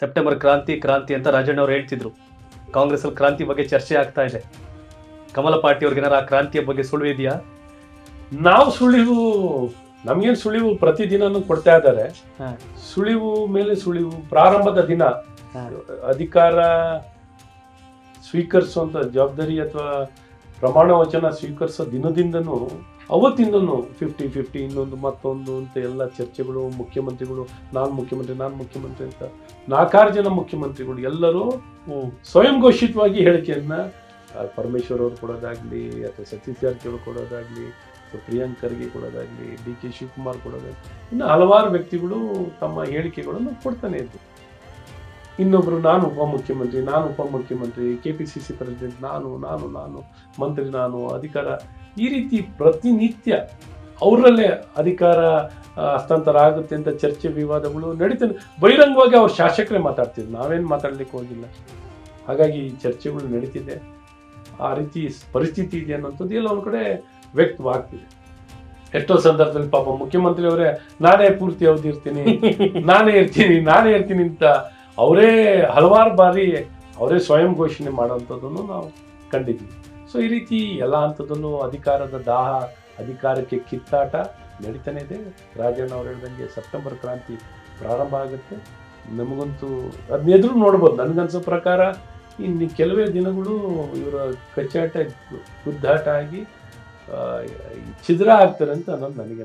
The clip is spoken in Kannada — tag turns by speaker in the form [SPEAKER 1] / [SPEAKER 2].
[SPEAKER 1] ಸೆಪ್ಟೆಂಬರ್ ಕ್ರಾಂತಿ ಕ್ರಾಂತಿ ಅಂತ ರಾಜಣ್ಣ ಅವರು ಹೇಳ್ತಿದ್ರು. ಕಾಂಗ್ರೆಸ್ ಅಲ್ಲಿ ಕ್ರಾಂತಿ ಬಗ್ಗೆ ಚರ್ಚೆ ಆಗ್ತಾ ಇದೆ. ಕಮಲ ಪಾರ್ಟಿ ಅವ್ರಿಗೆ ಏನಾರ ಆ ಕ್ರಾಂತಿಯ ಬಗ್ಗೆ ಸುಳಿವು ಇದೆಯಾ?
[SPEAKER 2] ನಾವು ಸುಳಿವು ನಮ್ಗೇನು ಸುಳಿವು ಪ್ರತಿದಿನನೂ ಕೊಡ್ತಾ ಇದ್ದಾರೆ.
[SPEAKER 1] ಹಾ.
[SPEAKER 2] ಸುಳಿವು ಮೇಲೆ ಸುಳಿವು ಪ್ರಾರಂಭದ ದಿನ.
[SPEAKER 1] ಹಾ.
[SPEAKER 2] ಅಧಿಕಾರ ಸ್ವೀಕರಿಸುವಂತ ಜವಾಬ್ದಾರಿ ಅಥವಾ ಪ್ರಮಾಣ ವಚನ ಸ್ವೀಕರಿಸೋ ದಿನದಿಂದನೂ ಅವತ್ತಿಂದನೂ ಫಿಫ್ಟಿ ಫಿಫ್ಟಿ ಇನ್ನೊಂದು ಮತ್ತೊಂದು ಅಂತ ಎಲ್ಲ ಚರ್ಚೆಗಳು ಮುಖ್ಯಮಂತ್ರಿಗಳು ನಾನು ಮುಖ್ಯಮಂತ್ರಿ ನಾನು ಮುಖ್ಯಮಂತ್ರಿ ಅಂತ ನಾಲ್ಕಾರು ಜನ ಮುಖ್ಯಮಂತ್ರಿಗಳು ಎಲ್ಲರೂ ಸ್ವಯಂ ಘೋಷಿತವಾಗಿ ಹೇಳಿಕೆಯನ್ನ ಪರಮೇಶ್ವರ್ ಅವರು ಕೊಡೋದಾಗ್ಲಿ ಅಥವಾ ಸತೀಶ್ ಜಾರಕಿಹೊಳಿ ಕೊಡೋದಾಗ್ಲಿ ಅಥವಾ ಪ್ರಿಯಾಂಕ್ ಖರ್ಗೆ ಕೊಡೋದಾಗ್ಲಿ ಡಿ ಕೆ ಶಿವಕುಮಾರ್ ಕೊಡೋದಾಗ್ಲಿ ಇನ್ನು ಹಲವಾರು ವ್ಯಕ್ತಿಗಳು ತಮ್ಮ ಹೇಳಿಕೆಗಳನ್ನು ಕೊಡ್ತಾನೆ ಇದ್ರು. ಇನ್ನೊಬ್ರು, ನಾನು ಉಪಮುಖ್ಯಮಂತ್ರಿ ನಾನು ಉಪಮುಖ್ಯಮಂತ್ರಿ K P C C president ನಾನು ನಾನು ನಾನು, ಮಂತ್ರಿ, ನಾನು, ಅಧಿಕಾರ. ಈ ರೀತಿ ಪ್ರತಿನಿತ್ಯ ಅವರಲ್ಲೇ ಅಧಿಕಾರ ಹಸ್ತಾಂತರ ಆಗುತ್ತೆ ಅಂತ ಚರ್ಚೆ, ವಿವಾದಗಳು ನಡೀತಾನೆ ಬಹಿರಂಗವಾಗಿ ಅವ್ರ ಶಾಸಕರೇ ಮಾತಾಡ್ತಿದ್ರು. ನಾವೇನು ಮಾತಾಡ್ಲಿಕ್ಕೆ ಹೋಗಿಲ್ಲ. ಹಾಗಾಗಿ ಈ ಚರ್ಚೆಗಳು ನಡೀತಿದೆ. ಆ ರೀತಿ ಪರಿಸ್ಥಿತಿ ಇದೆ ಅನ್ನೋಂಥದ್ದು ಎಲ್ಲ ಒಂದು ಕಡೆ ವ್ಯಕ್ತವಾಗ್ತಿದೆ. ಎಷ್ಟೋ ಸಂದರ್ಭದಲ್ಲಿ ಪಾಪ ಮುಖ್ಯಮಂತ್ರಿ ಅವರೇ ನಾನೇ ಪೂರ್ತಿ ಅವಧಿ ಇರ್ತೀನಿ, ನಾನೇ ಇರ್ತೀನಿ ನಾನೇ ಇರ್ತೀನಿ ಅಂತ ಅವರೇ ಹಲವಾರು ಬಾರಿ ಅವರೇ ಸ್ವಯಂ ಘೋಷಣೆ ಮಾಡೋಂಥದ್ದನ್ನು ನಾವು ಕಂಡಿದ್ವಿ ಸೊ ಈ ರೀತಿ ಎಲ್ಲ ಹಂತದಲ್ಲೂ ಅಧಿಕಾರದ ದಾಹ, ಅಧಿಕಾರಕ್ಕೆ ಕಿತ್ತಾಟ ನಡೀತಾನೆ ಇದೆ. ರಾಜಣ್ಣ ಅವರು ಹೇಳಿದಂಗೆ ಸೆಪ್ಟೆಂಬರ್ ಕ್ರಾಂತಿ ಪ್ರಾರಂಭ ಆಗುತ್ತೆ. ನಮಗಂತೂ ಅದನ್ನ ಎದುರು ನೋಡ್ಬೋದು. ನನಗನ್ಸೋ ಪ್ರಕಾರ ಇನ್ನು ಕೆಲವೇ ದಿನಗಳು ಇವರ ಕಚ್ಚಾಟ, ಗುದ್ದಾಟ ಆಗಿ ಛಿದ್ರ ಆಗ್ತಾರೆ ಅಂತ ಅನ್ನೋದು ನನಗೆ